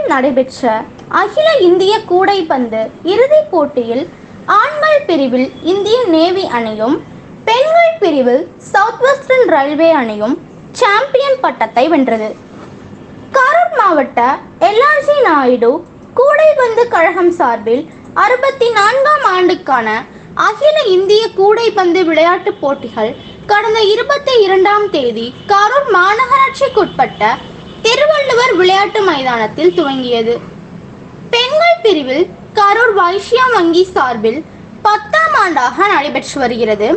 சென்னையில் நடைபெற்ற அகில இந்திய கூடைப்பந்து இறுதிப் போட்டியில் ஆண்கள் பிரிவில் இந்திய நேவி அணியும் பெண்கள் பிரிவில் சவுத் வெஸ்டர்ன் ரயில்வே அணியும் சாம்பியன் பட்டத்தை வென்றது. கரூர் மாவட்ட எல்ஆர்ஜி நாயுடு கூடைப்பந்து கழகம் சார்பில் அறுபத்தி நான்காம் ஆண்டுக்கான அகில இந்திய கூடைப்பந்து விளையாட்டுப் போட்டிகள் கடந்த இருபத்தி இரண்டாம் தேதி கரூர் மாநகராட்சிக்குட்பட்ட திருவள்ளுவர் விளையாட்டு மைதானத்தில் துவங்கியது. பெண்கள் பிரிவில் கரூர் வைஷ்யா வங்கி சார்பில் பத்தாம் ஆண்டாக நடைபெற்று வருகிறது.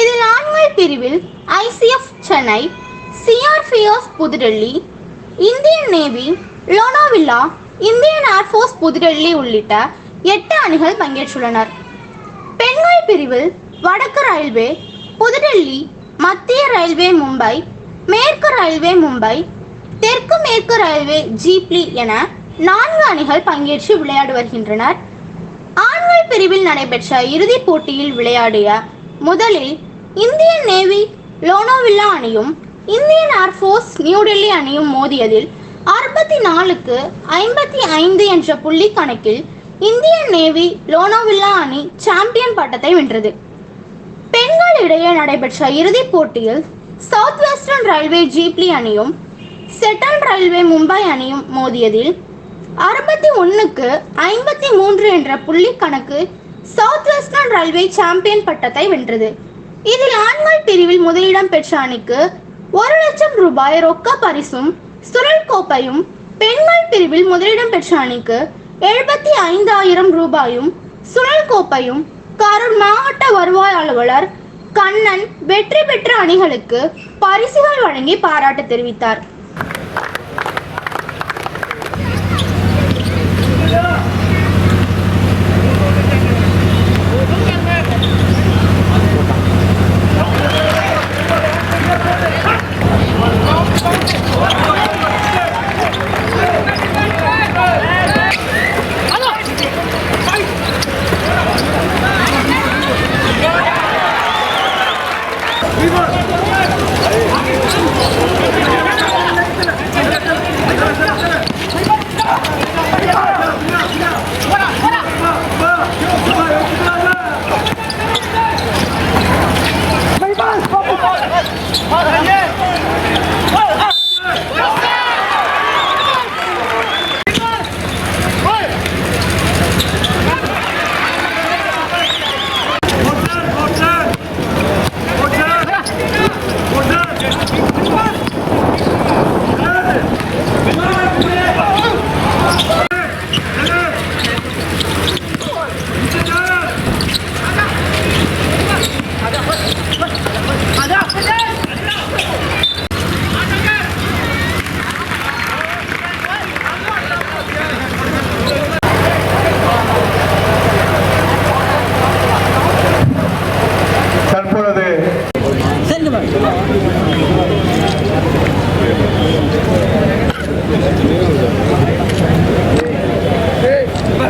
இதில் ஆண்கள் பிரிவில் ICF Chennai CRPS Pudhu Delhi Indian navy Lonavala Indian air force Pudhu Delhi உள்ளிட்ட எட்டு அணிகள் பங்கேற்றுள்ளனர். பெண்கள் பிரிவில் வடக்கு ரயில்வே புதுடெல்லி மத்திய ரயில்வே மும்பை மேற்கு ரயில்வே மும்பை தெற்கு மேற்கு ரயில்வே ஜீப்லி என நான்கு அணிகள் பங்கேற்று விளையாடி வருகின்றனர். ஆண்கள் பிரிவில் நடைபெற்ற இறுதிப் போட்டியில் விளையாடிய முதலில் இந்தியன் நேவி லோனோவில்லா அணியும் இந்தியன் ஏர்ஃபோர்ஸ் நியூடெல்லி அணியும் மோதியதில் அறுபத்தி நாலுக்கு ஐம்பத்தி ஐந்து என்ற புள்ளி கணக்கில் இந்தியன் நேவி லோனோவில்லா அணி சாம்பியன் பட்டத்தை வென்றது. பெண்கள் இடையே நடைபெற்ற இறுதிப் போட்டியில் சவுத் வெஸ்டர்ன் ரயில்வே ஜீப்லி அணியும் செட்டன் ரயில்வே மும்பை அணியும் மோதியதில் அறுபத்தி ஒன்றுக்கு ஐம்பத்தி மூன்று என்ற புள்ளி கணக்கு சவுத் வெஸ்டர்ன் ரயில்வே சாம்பியன் பட்டத்தை வென்றது. இதில் ஆண்கள் பிரிவில் முதலிடம் பெற்ற அணிக்கு ஒரு லட்சம் ரூபாய் ரொக்க பரிசும் சுரல் கோப்பையும் பெண்கள் பிரிவில் முதலிடம் பெற்ற அணிக்கு எழுபத்தி ஐந்தாயிரம் ரூபாயும் சுழல் கோப்பையும் கரூர் மாவட்ட வருவாய் அலுவலர் கண்ணன் வெற்றி பெற்ற அணிகளுக்கு பரிசுகள் வழங்கி பாராட்டு தெரிவித்தார்.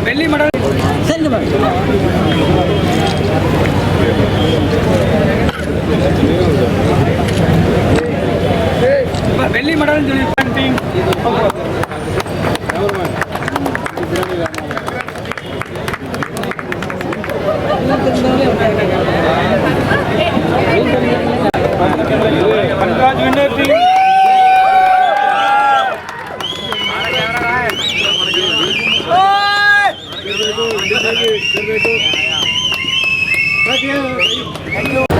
வெள்ளி மெடல். சரிங்க வெள்ளி மெடல். சொல்லி பண்ணிட்டீங்க థ్యాంక్ యూ